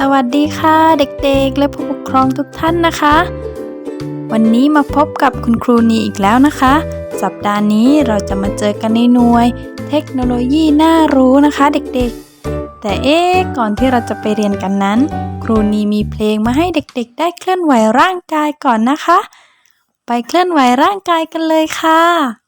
สวัสดีค่ะเด็กๆ และผู้ปกครองทุกท่านนะคะ วันนี้มาพบกับคุณครูนีอีกแล้วนะคะ สัปดาห์นี้เราจะมาเจอกันในหน่วย เทคโนโลยีน่ารู้นะคะเด็กๆ แต่เอ๊ะก่อนที่เราจะไปเรียนกันนั้น ครูนีมีเพลงมาให้เด็กๆ ได้เคลื่อนไหวร่างกายก่อนนะคะ ไปเคลื่อนไหวร่างกายกันเลยค่ะ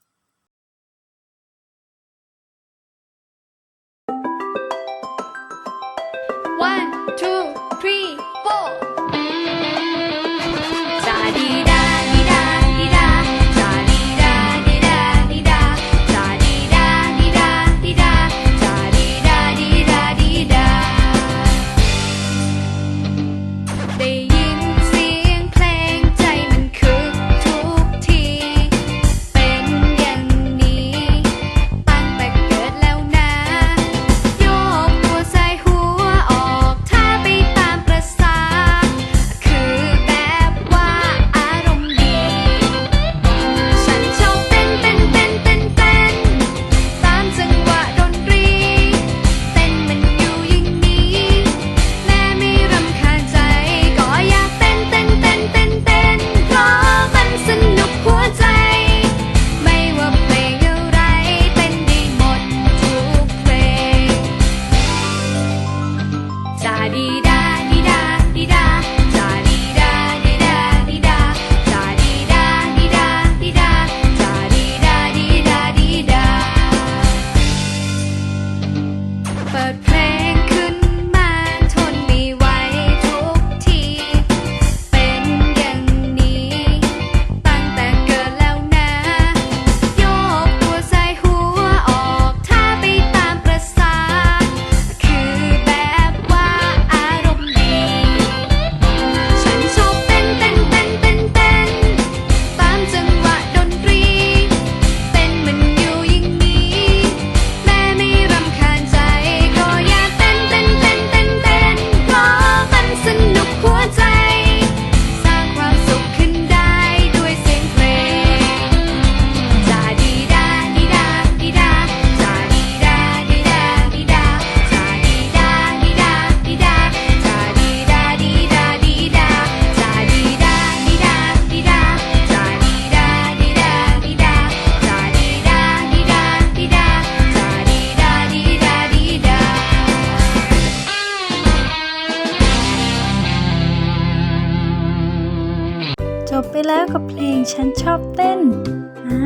da แล้วกับเพลงฉันชอบเต้น อ่า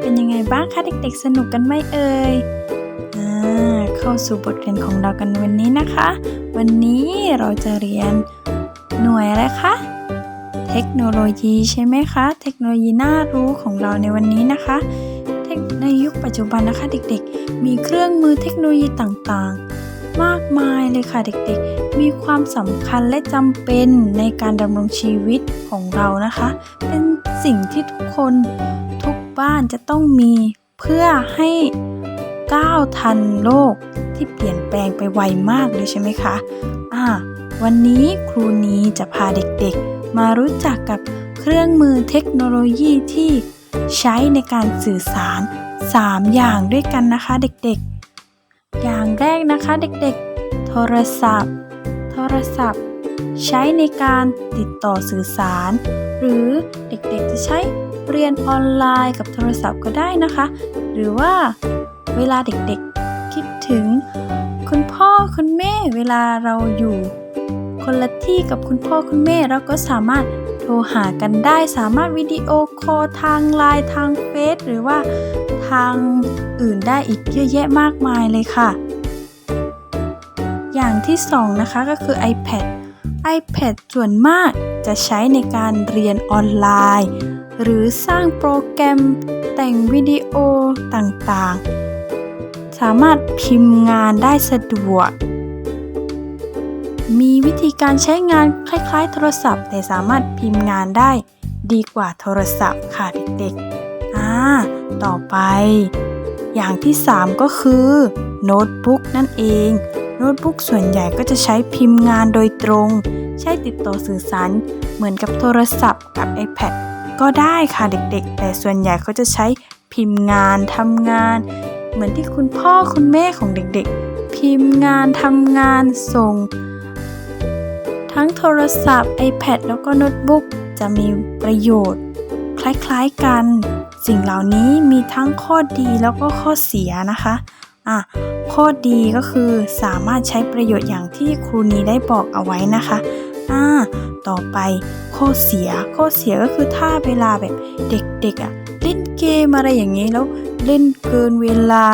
เป็นยังไงบ้างคะเด็กๆ สนุกกันไหมเอ่ย อ่า เข้าสู่บทเรียนของเรากันวันนี้นะคะ วันนี้เราจะเรียนหน่วยอะไรคะ เทคโนโลยีใช่ไหมคะ เทคโนโลยีน่ารู้ของเราในวันนี้นะคะคในยุคปัจจุบันนะคะ เด็กๆ มีเครื่องมือเทคโนโลยีต่างๆ มากมายเลยค่ะเด็กๆ มีความสำคัญและจำเป็นในการดำรงชีวิตของเรานะคะ เป็นสิ่งที่ทุกคนทุกบ้านจะต้องมีเพื่อให้ก้าวทันโลกที่เปลี่ยนแปลงไปไวมากเลยใช่ไหมคะอ่าวันนี้ครูนี้จะพาเด็กๆ มารู้จักกับเครื่องมือเทคโนโลยีที่ใช้ในการสื่อสาร 3 อย่างด้วยกันนะคะเด็กๆ อย่างแรกนะคะเด็กๆ โทรศัพท์ โทรศัพท์ ใช้ในการติดต่อสื่อสาร หรือเด็กๆจะใช้เรียนออนไลน์กับโทรศัพท์ก็ได้นะคะ หรือว่าเวลาเด็กๆคิดถึง คุณพ่อคุณแม่เวลาเราอยู่ คนละที่กับคุณพ่อคุณแม่เราก็สามารถโทรหากันได้สามารถวิดีโอคอลทางไลน์ทางเฟซหรือว่าทางอื่นได้อีกเยอะแยะมากมายเลยค่ะ อย่างที่สองนะคะก็คือ iPad iPad ส่วนมากจะใช้ในการเรียนออนไลน์ หรือสร้างโปรแกรมแต่งวิดีโอต่างๆ สามารถพิมพ์งานได้สะดวก มีวิธีการใช้งานคล้ายๆ โทรศัพท์ แต่สามารถพิมพ์งานได้ดีกว่าโทรศัพท์ค่ะเด็กๆอ่าต่อไป อย่างที่ 3 ก็คือ โน้ตบุ๊กนั่นเอง โน้ตบุ๊กส่วนใหญ่ก็จะใช้พิมพ์งานโดยตรง ใช้ติดต่อสื่อสาร เหมือนกับโทรศัพท์กับ iPad ก็ได้ค่ะเด็กๆ แต่ส่วนใหญ่เขาจะใช้พิมพ์งานทำงาน เหมือนที่คุณพ่อคุณแม่ของเด็กๆ พิทีมงานทำงานส่ง ทั้งโทรศัพท์ iPad แล้วก็โน้ตบุ๊กจะมีประโยชน์ คล้ายๆกัน สิ่งเหล่านี้มีทั้งข้อดีแล้วก็ข้อเสียนะคะอะ ข้อดีก็คือสามารถใช้ประโยชน์อย่างที่ครูนีได้บอกเอาไว้นะคะอ่าต่อไปข้อเสีย ข้อเสียก็คือถ้าเวลาแบบเด็กๆอะเล่นเกมอะไรอย่างนี้แล้วเล่นเกินเวลา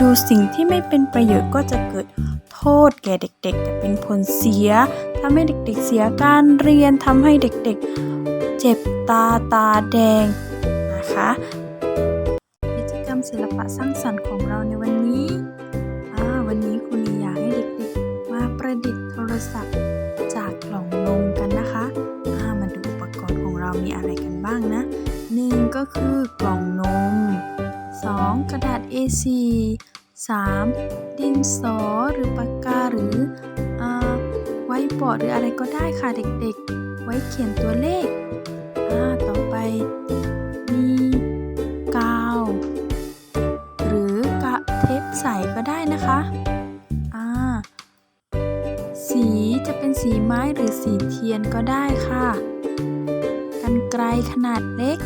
ดูสิ่งที่ไม่เป็นประโยชน์ก็จะเกิดโทษแก่เด็กๆเป็นผลเสียทำให้เด็กๆเสียการเรียนทำให้เด็กๆ เจ็บตาตาแดงนะคะ กิจกรรมศิลปะสร้างสรรค์ ดิษฐ์โทรศัพท์จากกล่องนมกันนะคะามาดูอุปกรณ์ของเรามีอะไรกันบ้างนะหนึ่งก็คือกล่องนมสองกระดาษ A4 สามดินสอหรือปากกาหรืออไว้บอร์ดหรืออะไรก็ได้ค่ะเด็กๆ ไว้เขียนตัวเลข ต่อไป หรือสีเทียนก็ได้ค่ะ กันไกลขนาดเล็ก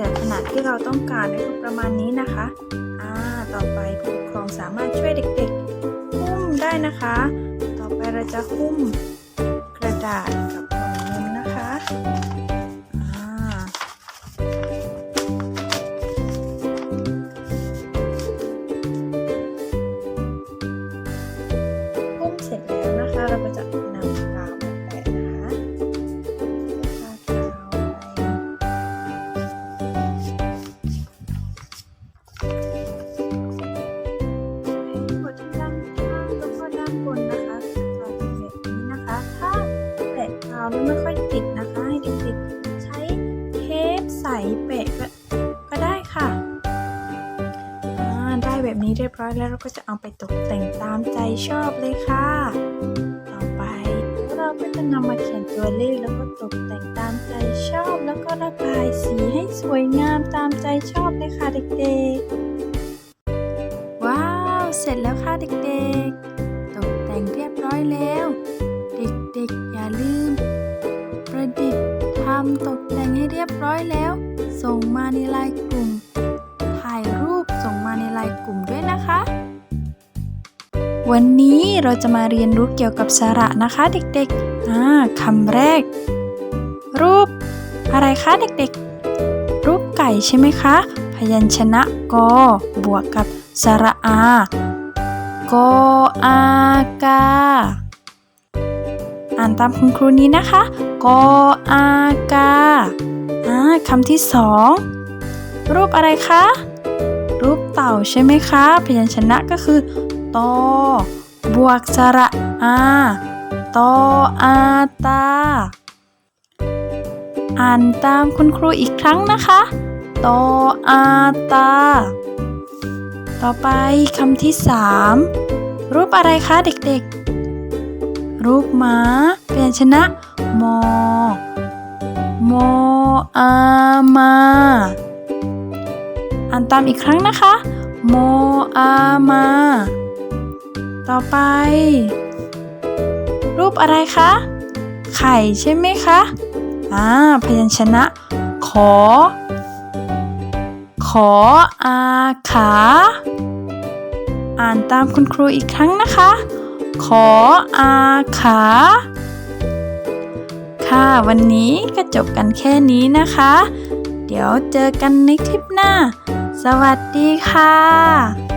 ลือขนาดที่เราต้องการก็คือประมาณนี้นะคะอ่าต่อไปผู้ปกครองสามารถช่วยเด็กๆหุ้มได้นะคะ ต่อไปเราจะหุ้มกระดาษกับกล่องนมนะคะ ใสแปะก็ก็ได้ค่ะได้แบบนี้เรียบร้อยแล้วเราก็จะเอาไปตกแต่งตามใจชอบเลยค่ะ ต่อไปเราก็จะนำมาเขียนตัวเลขแล้วก็ตกแต่งตามใจชอบ แล้วก็ระบายสีให้สวยงามตามใจชอบเลยค่ะเด็กๆ ว้าว เสร็จแล้วค่ะเด็กๆ ตกแต่งเรียบร้อยแล้ว เด็กๆอย่าลืม ประดิษฐ์ำตกแต่งให้เรียบร้อยแล้ว ส่งมาในไลน์กลุ่ม ถ่ายรูปส่งมาในไลน์กลุ่มด้วยนะคะ วันนี้เราจะมาเรียนรู้เกี่ยวกับสระนะคะเด็กๆอ่าคำแรก รูป อะไรคะเด็กๆ รูปไก่ใช่ไหมคะ พยัญชนะกบวกกับสระอา กอากา อ่านตามคุณครูนี้นะคะกอากาอ่าคำที่สองรูปอะไรคะ รูปเต่าใช่ไหมคะ พยัญชนะก็คือตอบวกสระอาตออาตา อ่านตามคุณครูอีกครั้งนะคะตออาตา ต่อไปคำที่สามรูปอะไรคะเด็กๆ รูปม้าพยัญชนะมอมอามา อ่านตามอีกครั้งนะคะ โมอามา ต่อไป รูปอะไรคะ ไข่ใช่ไหมคะ อ่า พยัญชนะ ขอ ขออาขา อ่านตามคุณครูอีกครั้งนะคะ ขออาขา ค่ะวันนี้ก็จบกันแค่นี้นะคะ เดี๋ยวเจอกันในคลิปหน้า สวัสดีค่ะ